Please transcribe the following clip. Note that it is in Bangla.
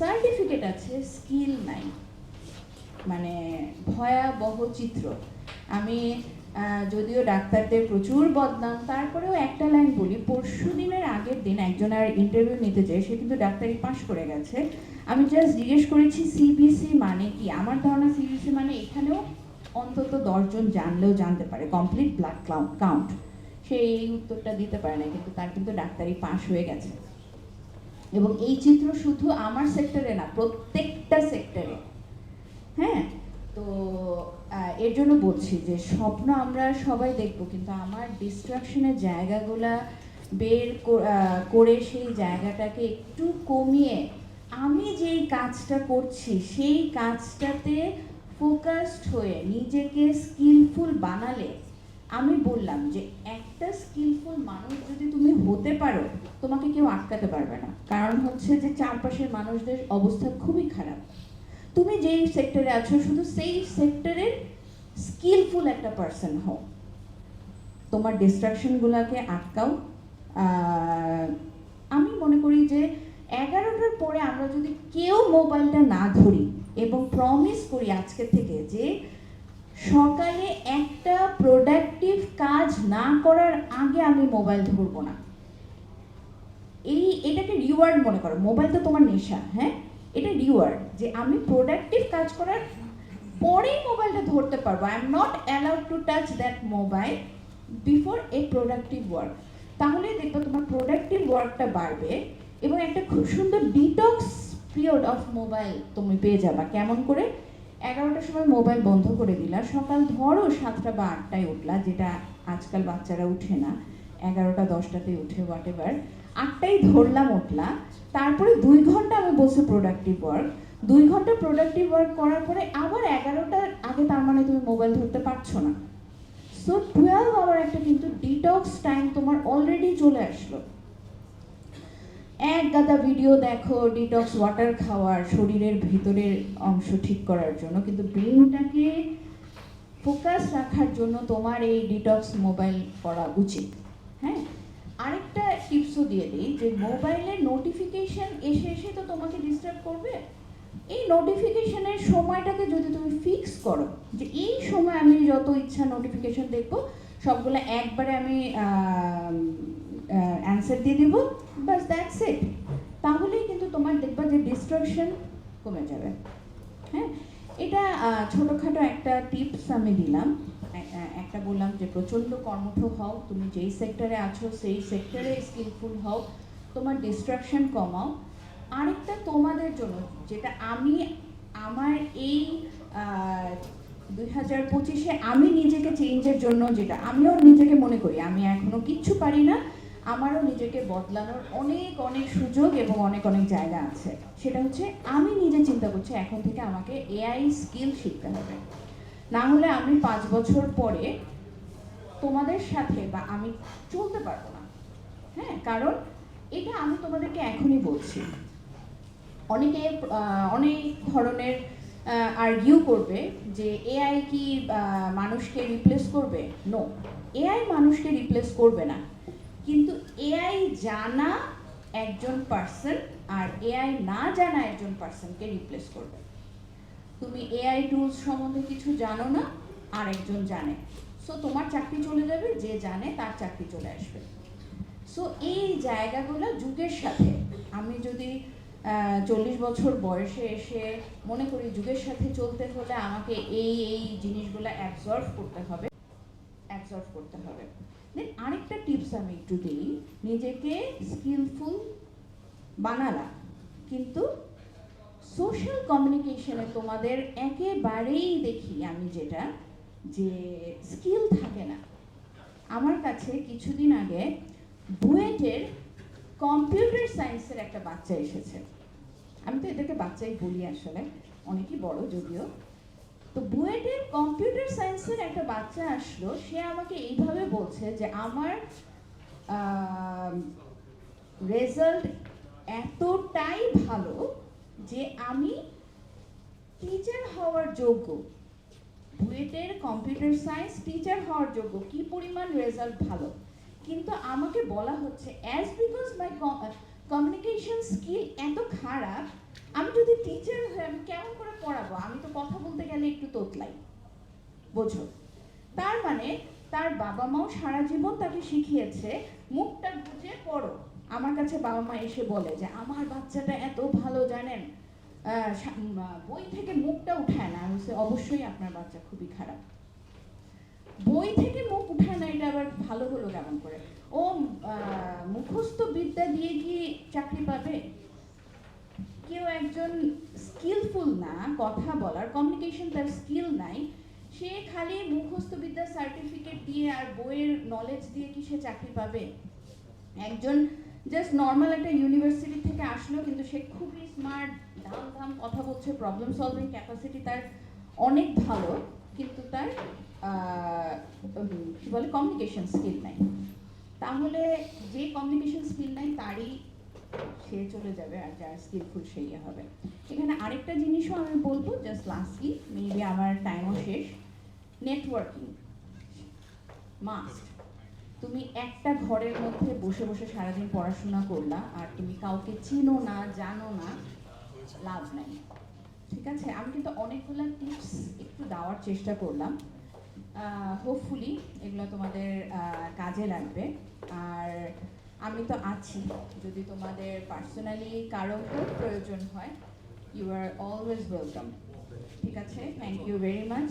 সার্টিফিকেট আছে স্কিল নাই। মানে ভয়াবহ চিত্র। আমি যদিও ডাক্তারদের প্রচুর বদনাম, তারপরেও একটা লাইন বলি, পরশু দিনের আগের দিন একজন আর ইন্টারভিউ নিতে যায়, সে কিন্তু ডাক্তারি পাশ করে গেছে। আমি জাস্ট জিজ্ঞেস করেছি সিবিসি মানে কি? আমার ধারণা সিবিসি মানে এখানেও অন্তত দশজন জানলেও জানতে পারে কমপ্লিট ব্লাড কাউন্ট সে এই উত্তরটা দিতে পারে না কিন্তু তার কিন্তু ডাক্তারি পাশ হয়ে গেছে। এবং এই চিত্র শুধু আমার সেক্টরে না, প্রত্যেকটা সেক্টরে হ্যাঁ? তো এর জন্য বলছি যে স্বপ্ন আমরা সবাই দেখব, কিন্তু আমার ডিস্ট্রাকশনের জায়গাগুলা বের করে সেই জায়গাটাকে একটু কমিয়ে আমি যেই কাজটা করছি, সেই কাজটাতে ফোকাসড হয়ে নিজেকে স্কিলফুল বানালে আমি বললাম যে একটা স্কিলফুল মানুষ যদি তুমি হতে পারো, তোমাকে কেউ আটকাতে পারবে না। কারণ হচ্ছে যে চারপাশের মানুষদের অবস্থা খুবই খারাপ। তুমি যেই সেক্টরে আছো, শুধু সেই সেক্টরের স্কিলফুল একটা পার্সন হও। তোমার ডিস্ট্রাকশনগুলোকে আটকাও। আমি মনে করি যে এগারোটার পরে আমরা যদি কেউ মোবাইলটা না ধরি এবং প্রমিস করি আজকে থেকে যে সকালে একটা প্রোডাক্টিভ কাজ না করার আগে আমি মোবাইল ধরবো না। এই এটাকে রিওয়ার্ড মনে করো মোবাইল তো তোমার নেশা হ্যাঁ? এটা রিওয়ার্ড যে আমি প্রোডাক্টিভ কাজ করার পরেই মোবাইলটা ধরতে পারব। I am not allowed to touch that mobile before a productive work তাহলে দেখবে তোমার প্রোডাক্টিভ ওয়ার্কটা বাড়বে এবং একটা খুব সুন্দর ডিটক্স পিরিয়ড অফ মোবাইল তুমি পেয়ে যাবা। কেমন করে? এগারোটার সময় মোবাইল বন্ধ করে দিলা সকাল ধরো সাতটা বা আটটায় উঠলা, যেটা আজকাল বাচ্চারা উঠে না। এগারোটা, দশটাতে উঠে হোয়াট এভার আটটায় ধরলাম, উঠলা। তারপরে দুই ঘণ্টা আমি বসে প্রোডাক্টিভ ওয়ার্ক দুই ঘণ্টা প্রোডাক্টিভ ওয়ার্ক করার পরে আবার এগারোটার আগে তার মানে তুমি মোবাইল ধরতে পারছ না। সো টুয়েলভ আওয়ার একটা কিন্তু ডিটক্স টাইম তোমার অলরেডি চলে আসলো। এক গাদা ভিডিও দেখো ডিটক্স ওয়াটার খাওয়ার শরীরের ভিতরের অংশ ঠিক করার জন্য। কিন্তু ব্রেনটাকে ফোকাস রাখার জন্য তোমার এই ডিটক্স মোবাইল করা উচিত। হ্যাঁ? আরেকটা টিপসও দিয়ে দিই যে মোবাইলের নোটিফিকেশন এসে এসে তো তোমাকে ডিস্টার্ব করবে। এই নোটিফিকেশানের সময়টাকে যদি তুমি ফিক্স করো, যে এই সময় আমি যত ইচ্ছা নোটিফিকেশন দেখব, সবগুলো একবারে আমি অ্যান্সার দিয়ে দেবো। বাস দ্যাটস ইট তাহলেই কিন্তু তোমার দেখবা যে ডিস্ট্রাকশন কমে যাবে। হ্যাঁ? এটা ছোটোখাটো একটা টিপস আমি দিলাম। একটা বললাম যে প্রচণ্ড কর্মঠ হও, তুমি যেই সেক্টরে আছো সেই সেক্টরে স্কিলফুল হও, তোমার ডিস্ট্রাকশন কমাও। আরেকটা তোমাদের জন্য, যেটা আমি আমার এই দুই হাজার পঁচিশে আমি নিজেকে চেঞ্জের জন্য যেটা আমিও নিজেকে মনে করি, আমি এখনও কিচ্ছু পারি না আমারও নিজেকে বদলানোর অনেক অনেক সুযোগ এবং অনেক অনেক জায়গা আছে। সেটা হচ্ছে আমি নিজে চিন্তা করছি এখন থেকে আমাকে এআই স্কিল শিখতে হবে। না হলে আমি পাঁচ বছর পরে তোমাদের সাথে বা আমি চলতে পারব না। হ্যাঁ কারণ এটা আমি তোমাদেরকে এখনই বলছি। অনেকে অনেক ধরনের আর্গিউ করবে যে এআই কি মানুষকে রিপ্লেস করবে? নো এআই মানুষকে রিপ্লেস করবে না। কিন্তু এআই জানা একজন পার্সন আর এআই না জানা একজন পার্সনকে রিপ্লেস করবে। তুমি এআই টুলস সম্বন্ধে কিছু জানো না আর একজন জানে। সো তোমার চাকরি চলে যাবে, যে জানে তার চাকরি চলে আসবে। সো এই জায়গাগুলো যুগের সাথে, আমি যদি চল্লিশ বছর বয়সে এসে মনে করি যুগের সাথে চলতে হলে আমাকে এই এই জিনিসগুলো অ্যাবজর্ভ করতে হবে অ্যাবজর্ভ করতে হবে। আরেকটা টিপস আমি একটু দিই। নিজেকে স্কিলফুল বানালা। কিন্তু সোশ্যাল কমিউনিকেশনে তোমাদের একেবারেই দেখি আমি যেটা, যে স্কিল থাকে না। আমার কাছে কিছুদিন আগে বুয়েটের কম্পিউটার সায়েন্সের একটা বাচ্চা এসেছে। আমি তো এদেরকে বাচ্চাই বলি আসলে, অনেকই বড় যদিও। তো বুয়েটের কম্পিউটার সায়েন্সের একটা বাচ্চা আসলো, সে আমাকে এইভাবে বলছে যে আমার রেজাল্ট এতটাই ভালো যে আমি টিচার হওয়ার যোগ্য। বুয়েটের কম্পিউটার সায়েন্স টিচার হওয়ার যোগ্য। কি পরিমাণ রেজাল্ট ভালো? কিন্তু আমাকে বলা হচ্ছে as because my communication skill এত খারাপ আমি যদি টিচার হই আমি কেমন করে পড়াবো? আমি তো কথা বলতে গেলে একটু তোতলাই। বোঝো? তার মানে তার বাবা মাও সারা জীবন তাকে শিখিয়েছে, মুখটা বুঝে পড়ো। আমার কাছে বাবা মা এসে বলে যে, আমার বাচ্চাটা এত ভালো জানেন। বই থেকে মুখটা উঠায় না। আমি অবশ্যই আপনার বাচ্চা খুবই খারাপ। বই থেকে মুখ উঠায় না, এটা আবার ভালো হলো কেমন করে? ও মুখস্থ বিদ্যা দিয়ে কি চাকরি পাবে? কেউ একজন স্কিলফুল না, কথা বলার কমিউনিকেশন তার স্কিল নাই, সে খালি মুখস্থ বিদ্যার সার্টিফিকেট দিয়ে আর বইয়ের নলেজ দিয়ে কি সে চাকরি পাবে? একজন জাস্ট নর্মাল একটা ইউনিভার্সিটি থেকে আসলো কিন্তু সে খুবই স্মার্ট ধাম ধাম কথা বলছে প্রবলেম সলভিং ক্যাপাসিটি তার অনেক ভালো, কিন্তু তার কি বলে কমিউনিকেশন স্কিল নাই। তাহলে যে কমিউনিকেশন স্কিল নাই, তারই সে চলে যাবে আর যার স্কিলফুল সেই হবে। এখানে আরেকটা জিনিসও আমি বলব জাস্ট লাস্টলি মেবি আমার টাইমও শেষ। নেটওয়ার্কিং মাস্ট তুমি একটা ঘরের মধ্যে বসে বসে সারাদিন পড়াশোনা করলা, আর তুমি কাউকে চিনো না, জানো না, লাভ নাই। ঠিক আছে? আমি কিন্তু অনেকগুলো টিপস একটু দেওয়ার চেষ্টা করলাম। হোপফুলি এগুলো তোমাদের কাজে লাগবে। আর আমি তো আছি। যদি তোমাদের পার্সোনালি কারও খুব প্রয়োজন হয় ইউ আর অলওয়েজ ওয়েলকাম ঠিক আছে? Thank you very much